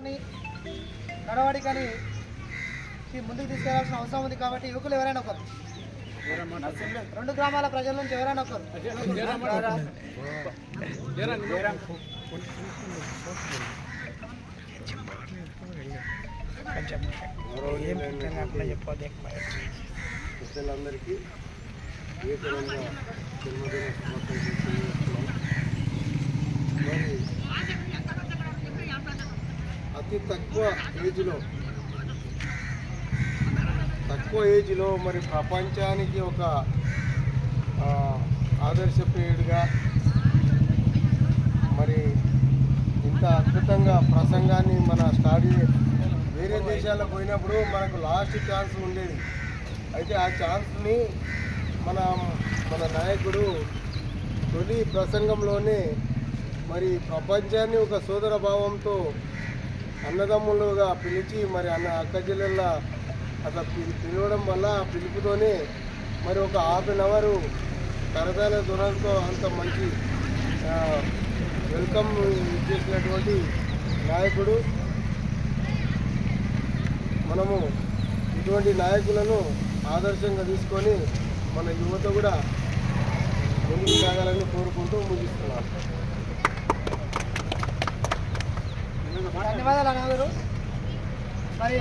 అని నడవడి కానీ ముందుకు తీసుకెళ్ళాల్సిన అవసరం ఉంది కాబట్టి యువకులు ఎవరైనా ఒకరు. రెండు గ్రామాల ప్రజల నుంచి ఎవరైనా ఒకరు. పెద్దలందరికీ ఏకరంగా జన్మదిన శుభాకాంక్షలు తెలియజేస్తున్నాం మరి అతి తక్కువ ఏజ్లో. తక్కువ ఏజ్లో మరి ప్రపంచానికి ఒక ఆ, ఆదర్శప్రియుడిగా మరి ఇంత అద్భుతంగా ప్రసంగాన్ని మన స్టాడీ వేరే దేశాలకు పోయినప్పుడు మనకు లాస్ట్ ఛాన్స్ ఉండేది. అయితే ఆ ఛాన్స్ని మన మన నాయకుడు తొలి ప్రసంగంలోనే మరి ప్రపంచాన్ని ఒక సోదర భావంతో అన్నదమ్ములుగా పిలిచి మరి అన్న అక్క చెల్లెళ్ళ అట్లా పిలవడం వల్ల ఆ పిలుపుతోనే మరి ఒక హాఫ్ అన్ అవరు కరదాల దూరంతో అంత మంచి వెల్కమ్ చేసినటువంటి నాయకుడు. మనము ఇటువంటి నాయకులను ఆదర్శంగా తీసుకొని మన యువత కూడా ముందుకు సాగాలని కోరుకుంటూ ముగిస్తున్నాను ధన్యవాదాలు అన్నగారు మరి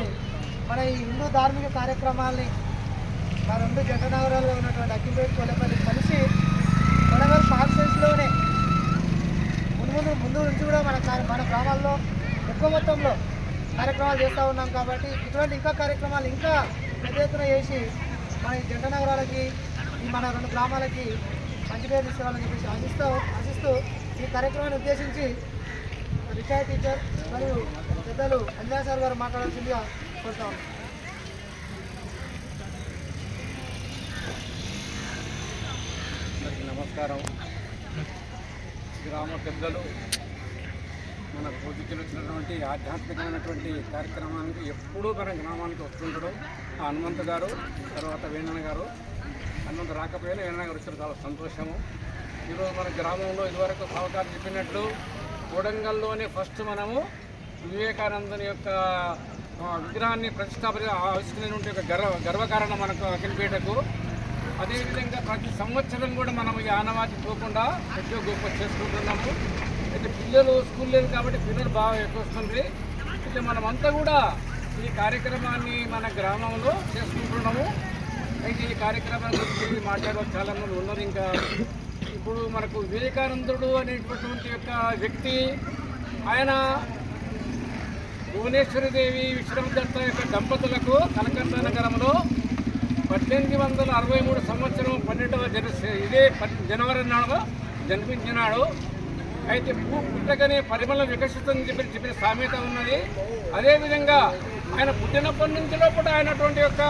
మన ఈ హిందూ ధార్మిక కార్యక్రమాల్ని మా రెండు జంట నగరాల్లో ఉన్నటువంటి అఖిలపేట కొల్లపల్లి కలిసి కొడవల్ కాన్ఫరెన్స్లోనే ముందు ముందు ముందు నుంచి కూడా మన మన గ్రామాల్లో ఎక్కువ మొత్తంలో కార్యక్రమాలు చేస్తూ ఉన్నాం కాబట్టి ఇటువంటి ఇంకా కార్యక్రమాలు ఇంకా పెద్ద ఎత్తున చేసి మన ఈ జంట నగరాలకి ఈ మన రెండు గ్రామాలకి మంచి పేరు తీసుకోవాలని చెప్పేసి ఆశిస్తూ ఆశిస్తూ ఈ కార్యక్రమాన్ని ఉద్దేశించి రిటైర్ టీచర్ మరియు పెద్దలు అంజనా సార్ గారు మాట్లాడాల్సిందిగా కోరుతా. నమస్కారం. గ్రామ పెద్దలు మన పూజకులు వచ్చినటువంటి ఆధ్యాత్మికమైనటువంటి కార్యక్రమానికి ఎప్పుడూ మన గ్రామానికి వస్తుంటాడు ఆ హనుమంత్ గారు తర్వాత వేణన్న గారు హనుమంత్ రాకపోయినా వేణన్న గారు వచ్చారు. చాలా సంతోషము. ఈరోజు మన గ్రామంలో ఇదివరకు సహకారం చెప్పినట్లు కొడంగల్లోనే ఫస్ట్ మనము వివేకానందని యొక్క విగ్రహాన్ని ప్రతిష్టాపన ఆవిష్కరించినటువంటి ఒక గర్వ గర్వకారణం మనకు అఖిలపేటకు అదేవిధంగా ప్రతి సంవత్సరం కూడా మనం ఈ ఆనవాతి పోకుండా ఎక్కువ గొప్ప చేసుకుంటున్నాము. అయితే పిల్లలు స్కూల్ లేదు కాబట్టి పిల్లలు బాగా ఎక్కువ వస్తుంది అయితే మనమంతా కూడా ఈ కార్యక్రమాన్ని మన గ్రామంలో చేసుకుంటున్నాము. అయితే ఈ కార్యక్రమం గురించి మాట్లాడే చాలా మంది ఉన్నారు. ఇంకా ఇప్పుడు మనకు వివేకానందుడు అనేటటువంటి యొక్క వ్యక్తి ఆయన భువనేశ్వరిదేవి విశ్రమదత్త యొక్క దంపతులకు కలకత్తా నగరంలో పద్దెనిమిది వందల అరవై మూడు సంవత్సరం పన్నెండవ జన ఇదే జనవరి నాడు జన్మించినాడు. అయితే భూ పుట్టగానే పరిమళం వికసిస్తుందని చెప్పి చెప్పిన సామెత ఉన్నది. అదేవిధంగా ఆయన పుట్టినప్పటి నుంచి లోపల ఆయనటువంటి యొక్క